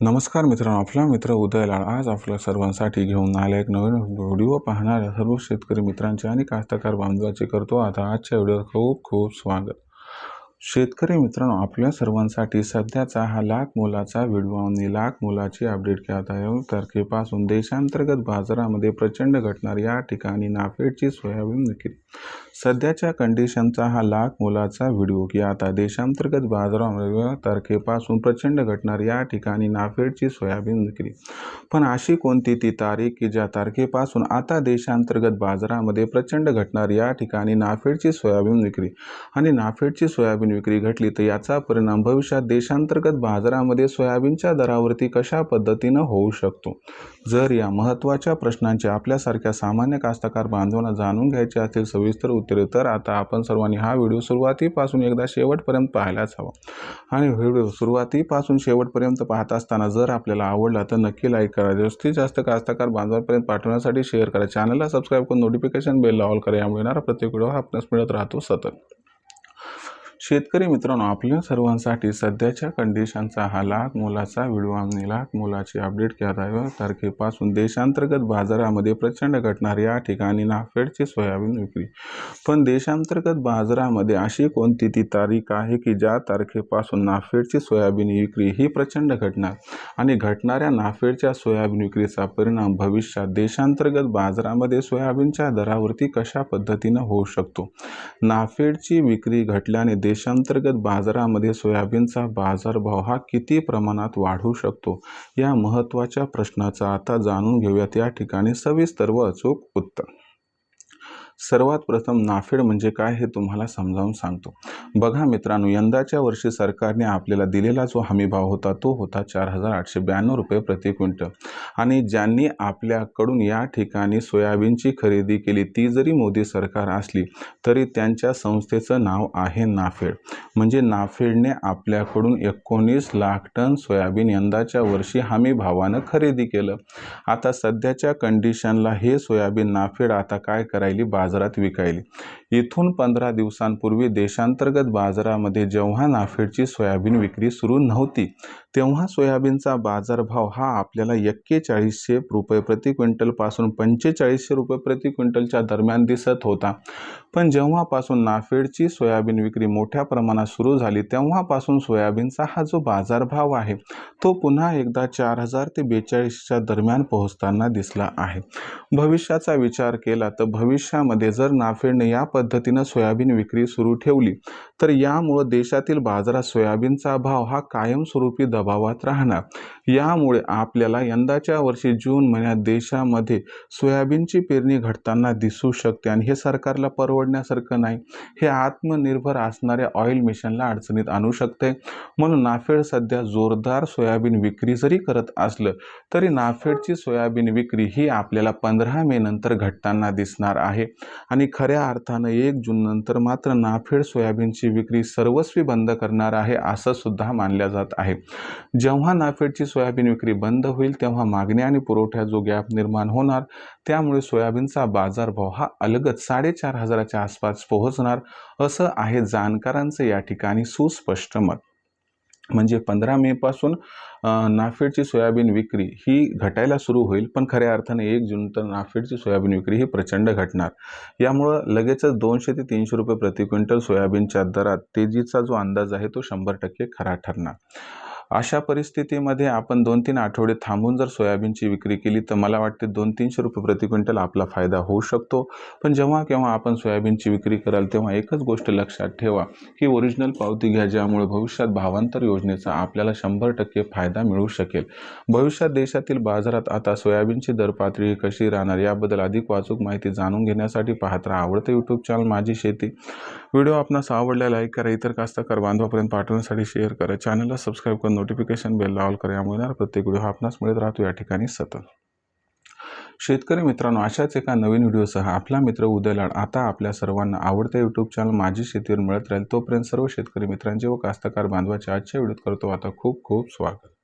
नमस्कार मित्रांनो आपला मित्र उदयलाल आज आपल्या सर्वांसाठी घेऊन आला एक नवीन व्हिडिओ पाहणाऱ्या सर्व शेतकरी मित्रांचे आणि कास्तकार बांधवाचे करतो आता आजच्या व्हिडिओत खूप खूप स्वागत. शेतकरी मित्रांनो आपल्या सर्वांसाठी सध्याचा हा लाख मोलाचा व्हिडिओ आणि लाख मोलाची अपडेट घेत आहे. तारखेपासून देशांतर्गत बाजारामध्ये प्रचंड घटणार या ठिकाणी नाफेडची सोयाबीन विक्री. सध्याच्या कंडिशनचा हा लाख मोलाचा व्हिडिओ की आता देशांतर्गत बाजारामध्ये तारखेपासून प्रचंड घटणार या ठिकाणी नाफेडची सोयाबीन विक्री. पण अशी कोणती ती तारीख की ज्या तारखेपासून आता देशांतर्गत बाजारामध्ये प्रचंड घटणार या ठिकाणी नाफेडची सोयाबीन विक्री आणि नाफेडची सोयाबीन विक्री घटली तर याचा परिणाम भविष्यात देशांतर्गत बाजारामध्ये सोयाबीनच्या दरावरती कशा पद्धतीनं होऊ शकतो? जर या महत्त्वाच्या प्रश्नांचे आपल्यासारख्या सामान्य कास्तकार बांधवांना जाणून घ्यायचे असतील सविस्तर उत्तरे तर आता आपण सर्वांनी हा व्हिडिओ सुरुवातीपासून एकदा शेवटपर्यंत पाहायलाच हवा. आणि व्हिडिओ सुरुवातीपासून शेवटपर्यंत पाहत असताना जर आपल्याला आवडला तर नक्की लाईक करा. जास्तीत जास्त कास्तकार बांधवांपर्यंत पाठवण्यासाठी शेअर करा. चॅनलला सबस्क्राईब करून नोटिफिकेशन बेल ऑल करा. यामुळे येणारा प्रत्येक व्हिडिओ हा आपणास मिळत राहतो सतत. शेतकरी मित्रांनो आपल्या सर्वांसाठी सध्याच्या कंडिशनचा हा लाख मोलाचा व्हिडिओ आम्ही लाख मोलाची अपडेट घेत आहे तारखेपासून देशांतर्गत बाजारामध्ये प्रचंड घटणार या ठिकाणी नाफेडची सोयाबीन विक्री. पण देशांतर्गत बाजारामध्ये अशी कोणती ती तारीख आहे की ज्या तारखेपासून नाफेडची सोयाबीन विक्री ही प्रचंड घटणार आणि घटणाऱ्या नाफेडच्या सोयाबीन विक्रीचा परिणाम भविष्यात देशांतर्गत बाजारामध्ये सोयाबीनच्या दरावरती कशा पद्धतीनं होऊ शकतो? नाफेडची विक्री घटल्याने देशांतर्गत बाजारामध्ये सोयाबीनचा बाजारभाव हा किती प्रमाणात वाढू शकतो या महत्त्वाच्या प्रश्नाचा आता जाणून घेऊयात. या ठिकाणी सविस्तर व अचूक उत्तर. सर्वात प्रथम नाफेड म्हणजे काय हे तुम्हाला समजावून सांगतो. बघा मित्रांनो यंदाच्या वर्षी सरकारने आपल्याला दिलेला जो हमीभाव होता तो होता चार हजार आठशे ब्याण्णव रुपये प्रति क्विंटल. आणि ज्यांनी आपल्याकडून या ठिकाणी सोयाबीनची खरेदी केली ती जरी मोदी सरकार असली तरी त्यांच्या संस्थेचं नाव आहे नाफेड. म्हणजे नाफेडने आपल्याकडून एकोणीस लाख टन सोयाबीन यंदाच्या वर्षी हमी भावानं खरेदी केलं. आता सध्याच्या कंडिशनला हे सोयाबीन नाफेड आता काय करायली? बा बाजारात विकायली. इथून पंधरा दिवसांपूर्वी देशांतर्गत बाजारामध्ये जेव्हा नाफेडची सोयाबीन विक्री सुरू नव्हती तेव्हा सोयाबीनचा बाजारभाव हा आपल्याला एक्केचाळीसशे रुपये प्रति क्विंटलपासून पंचेचाळीसशे रुपये प्रति क्विंटलच्या दरम्यान दिसत होता. पण जेव्हापासून नाफेडची सोयाबीन विक्री मोठ्या प्रमाणात सुरू झाली तेव्हापासून सोयाबीनचा हा जो बाजारभाव आहे तो पुन्हा एकदा चार हजार ते बेचाळीसच्या दरम्यान पोहोचताना दिसला आहे. भविष्याचा विचार केला तर भविष्यामध्ये जर नाफेडने या पद्धतीनं सोयाबीन विक्री सुरू ठेवली. तर यामुळं देशातील बाजारात सोयाबीनचा भाव हा कायमस्वरूपी दबावात राहणार. यामुळे आपल्याला यंदाच्या वर्षी जून महिन्यात देशामध्ये सोयाबीनची पेरणी घडताना दिसू शकते आणि हे सरकारला परवडण्यासारखं नाही. हे आत्मनिर्भर असणाऱ्या ऑइल मिशनला अडचणीत आणू शकते. म्हणून नाफेड सध्या जोरदार सोयाबीन विक्री जरी करत असलं तरी नाफेडची सोयाबीन विक्री ही आपल्याला पंधरा मे नंतर घटताना दिसणार आहे. आणि खऱ्या अर्थानं एक जून नंतर मात्र नाफेड सोयाबीनची विक्री सर्वस्वी बंद करणार आहे असं सुद्धा मानल्या जात आहे. जेव्हा नाफेडची सोयाबीन विक्री बंद होईल तेव्हा मागणी आणि पुरवठ्यात जो गॅप निर्माण होणार त्यामुळे सोयाबीनचा बाजारभाव हा अलगच साडेचार हजाराच्या आसपास पोहोचणार असं आहे जाणकारांचं या ठिकाणी सुस्पष्ट मत. म्हणजे पंधरा मेपासून नाफेडची सोयाबीन विक्री ही घटायला सुरू होईल पण खऱ्या अर्थाने एक जून तर नाफेडची सोयाबीन विक्री ही प्रचंड घटणार. यामुळं लगेचच दोनशे ते तीनशे रुपये प्रति क्विंटल सोयाबीनच्या दरात तेजीचा जो अंदाज आहे तो शंभर टक्के खरा ठरणार. अशा परिस्थितीमध्ये आपण दोन तीन आठवडे थांबून जर सोयाबीनची विक्री केली तर मला वाटते दोन तीनशे रुपये प्रति क्विंटल आपला फायदा होऊ शकतो. पण जेव्हा केव्हा आपण सोयाबीनची विक्री कराल तेव्हा एकच गोष्ट लक्षात ठेवा की ओरिजिनल पावती घ्या ज्यामुळे भविष्यात भावांतर योजनेचा आपल्याला शंभर टक्के फायदा मिळू शकेल. भविष्यात देशातील बाजारात आता सोयाबीनची दर पातळी कशी राहणार याबद्दल अधिक वाचूक माहिती जाणून घेण्यासाठी पाहत राहा आवडतं यूट्यूब चॅनल माझी शेती. व्हिडिओ आपणास आवडला लाईक करा इतर कास्तकार बांधवापर्यंत पाठवण्यासाठी शेअर करा. चॅनलला सबस्क्राईब करून नोटिफिकेशन बेल ऑल करा. यामुळे प्रत्येक व्हिडिओ आपणास मिळत राहतो. या ठिकाणी सतत. शेतकरी मित्रांनो अशाच एका नवीन व्हिडिओसह आपला मित्र उदयलाड आता आपल्या सर्वांना आवडत्या यूट्यूब चॅनल माझी शेतीवर मिळत राहील. तोपर्यंत सर्व शेतकरी मित्रांचे व कास्तकार बांधवाचे आजच्या व्हिडिओत करतो. आता खूप खूप स्वागत.